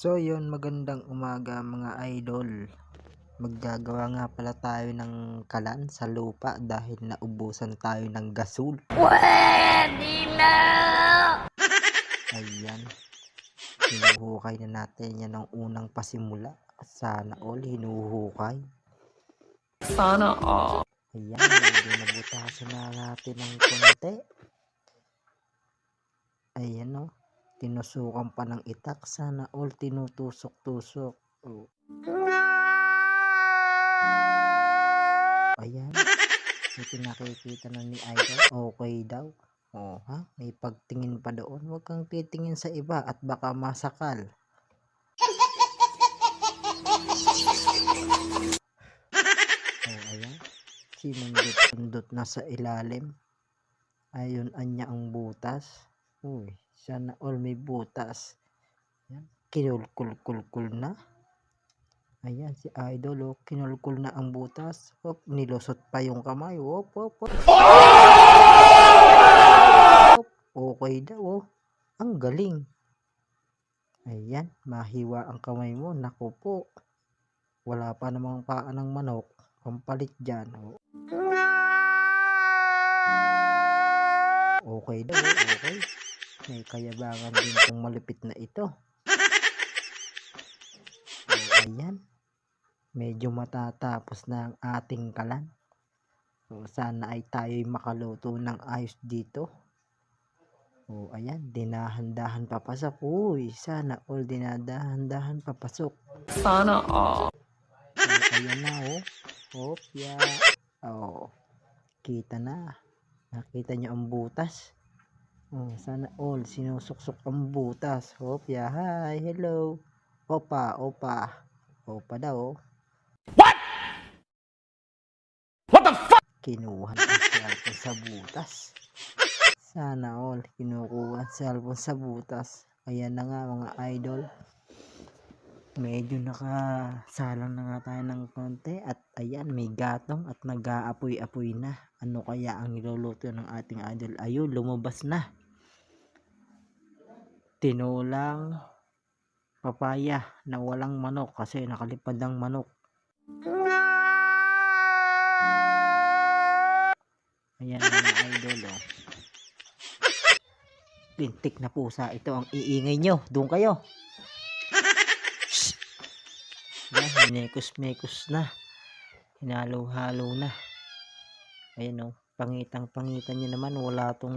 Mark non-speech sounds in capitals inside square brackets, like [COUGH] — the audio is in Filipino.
So yun, magandang umaga mga idol. Maggagawa nga pala tayo ng kalan sa lupa dahil naubusan tayo ng gasol. Pwede na! [LAUGHS] Ayan. Hinuhukay na natin yan ng unang pasimula. Sana all hinuhukay. Sana all. Ayan, medyo nabutasan na natin ng konti. Ayan o. Tinusukan pa ng itak. Sana all tinutusok-tusok. Oh. Ayan. May pinakikita na ni Idol. Okay daw. Oh, ha? May pagtingin pa doon. Huwag kang titingin sa iba at baka masakal. Oh, ayan. Sinundot-sundot na sa ilalim. Ayun, anya ang butas. Uy, sana all may butas. Yan. Kinulkul-kul-kul na. Ayan, si Idol, oh, kinulkul na ang butas. Hop, nilusot pa yung kamay. Hop, hop, hop. Okay daw, oh. Ang galing. Ayan, mahiwa ang kamay mo. Naku po. Wala pa namang paa ng manok. Pampalit dyan. Oh. Okay daw, oh, okay. May kayabangan din tong malupit na ito. Oh, ayan. Medyo matatapos na ang ating kalan. So, sana ay tayo'y makaluto ng ayos dito. Oh, ayan. Dinahandahan papasok. Uy, sana all dinadahan-dahan papasok. Sana all. Oh, ayan na, oh. Hopya. Oh. Kita na. Nakita nyo ang butas. Oh, sana all sinusuksok ang butas. Hopya. Hi, hello. Opa, opa. Opa daw, oh. What the fuck? Kinuha ang cellphone sa butas. Sana all kinukuha ang cellphone sa butas. Ayan na nga mga idol. Medyo nakasalang na nga tayo ng konti at ayan may gatong at nag-aapoy-apoy na. Ano kaya ang niluluto ng ating idol? Ayun, lumabas na. Tinulang papaya na walang manok kasi nakalipad ang manok. Ayan mga idol oh. Pintik na pusa. Ito ang iingay nyo. Doon kayo. Shh! Yan, mekos-mekos na. Hinalo-halo na. Ayan oh. Pangitang-pangitan nyo naman. Wala tong